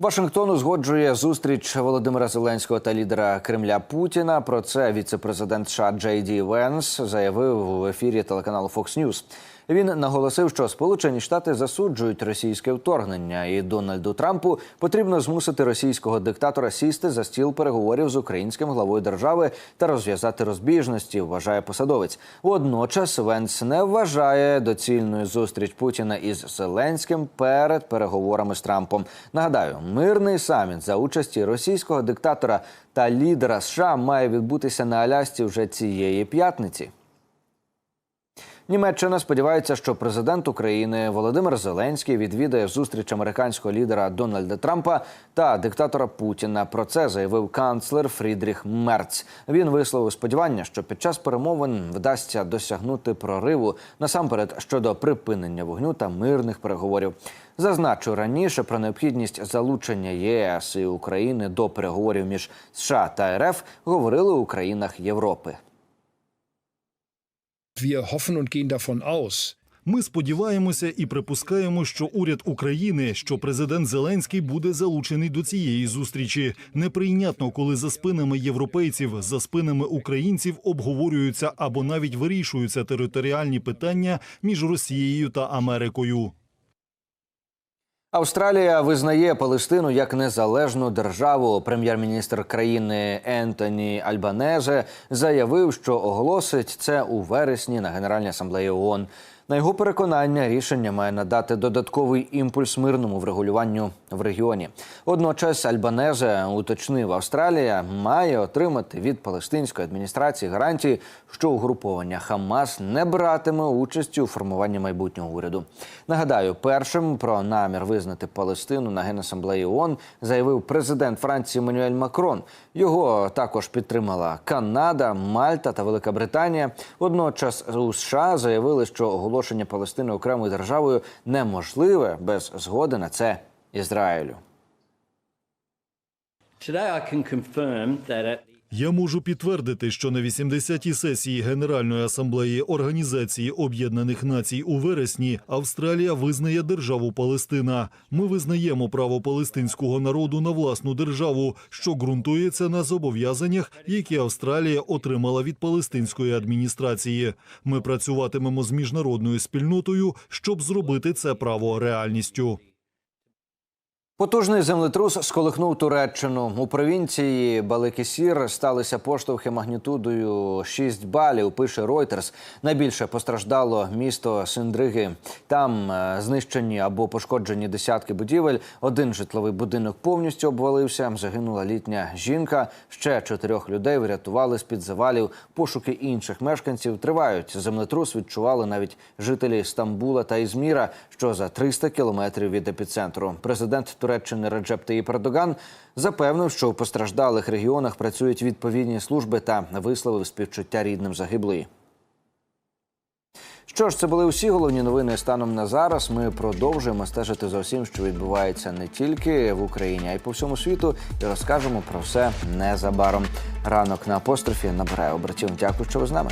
Вашингтон узгоджує зустріч Володимира Зеленського та лідера Кремля Путіна. Про це віце-президент США Джей Ді Венс заявив в ефірі телеканалу Fox News. Він наголосив, що Сполучені Штати засуджують російське вторгнення, і Дональду Трампу потрібно змусити російського диктатора сісти за стіл переговорів з українським главою держави та розв'язати розбіжності. Вважає посадовець. Водночас Венс не вважає доцільною зустріч Путіна із Зеленським перед переговорами з Трампом. Нагадаю, мирний саміт за участі російського диктатора та лідера США має відбутися на Алясці вже цієї п'ятниці. Німеччина сподівається, що президент України Володимир Зеленський відвідає зустріч американського лідера Дональда Трампа та диктатора Путіна. Про це заявив канцлер Фрідріх Мерц. Він висловив сподівання, що під час перемовин вдасться досягнути прориву насамперед щодо припинення вогню та мирних переговорів. Зазначу раніше про необхідність залучення ЄС і України до переговорів між США та РФ говорили у країнах Європи. Ми сподіваємося і припускаємо, що уряд України, що президент Зеленський буде залучений до цієї зустрічі. Неприйнятно, коли за спинами європейців, за спинами українців обговорюються або навіть вирішуються територіальні питання між Росією та Америкою. Австралія визнає Палестину як незалежну державу. Прем'єр-міністр країни Ентоні Альбанезе заявив, що оголосить це у вересні на Генеральній асамблеї ООН. На його переконання, рішення має надати додатковий імпульс мирному врегулюванню в регіоні. Водночас Альбанезе уточнив, Австралія має отримати від палестинської адміністрації гарантії, що угруповання Хамас не братиме участі у формуванні майбутнього уряду. Нагадаю, першим про намір визнати Палестину на генасамблеї ООН заявив президент Франції Мануель Макрон. Його також підтримала Канада, Мальта та Велика Британія. Водночас у США заявили, що оголошення Палестини окремою державою неможливе без згоди на це Ізраїлю. Я можу підтвердити, що на 80-й сесії Генеральної асамблеї Організації Об'єднаних Націй у вересні Австралія визнає державу Палестина. Ми визнаємо право палестинського народу на власну державу, що ґрунтується на зобов'язаннях, які Австралія отримала від палестинської адміністрації. Ми працюватимемо з міжнародною спільнотою, щоб зробити це право реальністю. Потужний землетрус сколихнув Туреччину. У провінції Балекісір сталися поштовхи магнітудою 6 балів. Пише Reuters. Найбільше постраждало місто Синдриги. Там е, знищені або пошкоджені десятки будівель. Один житловий будинок повністю обвалився. Загинула літня жінка. Ще чотирьох людей врятували з під завалів. Пошуки інших мешканців тривають. Землетрус відчували навіть жителі Стамбула та Ізміра, що за 300 кілометрів від епіцентру. Президент Туреччини Реджеп Таїп Ердоган запевнив, що у постраждалих регіонах працюють відповідні служби та висловив співчуття рідним загиблої. Що ж, це були усі головні новини станом на зараз. Ми продовжуємо стежити за всім, що відбувається не тільки в Україні, а й по всьому світу, і розкажемо про все незабаром. Ранок на апострофі набирає обертів. Дякую, що ви з нами.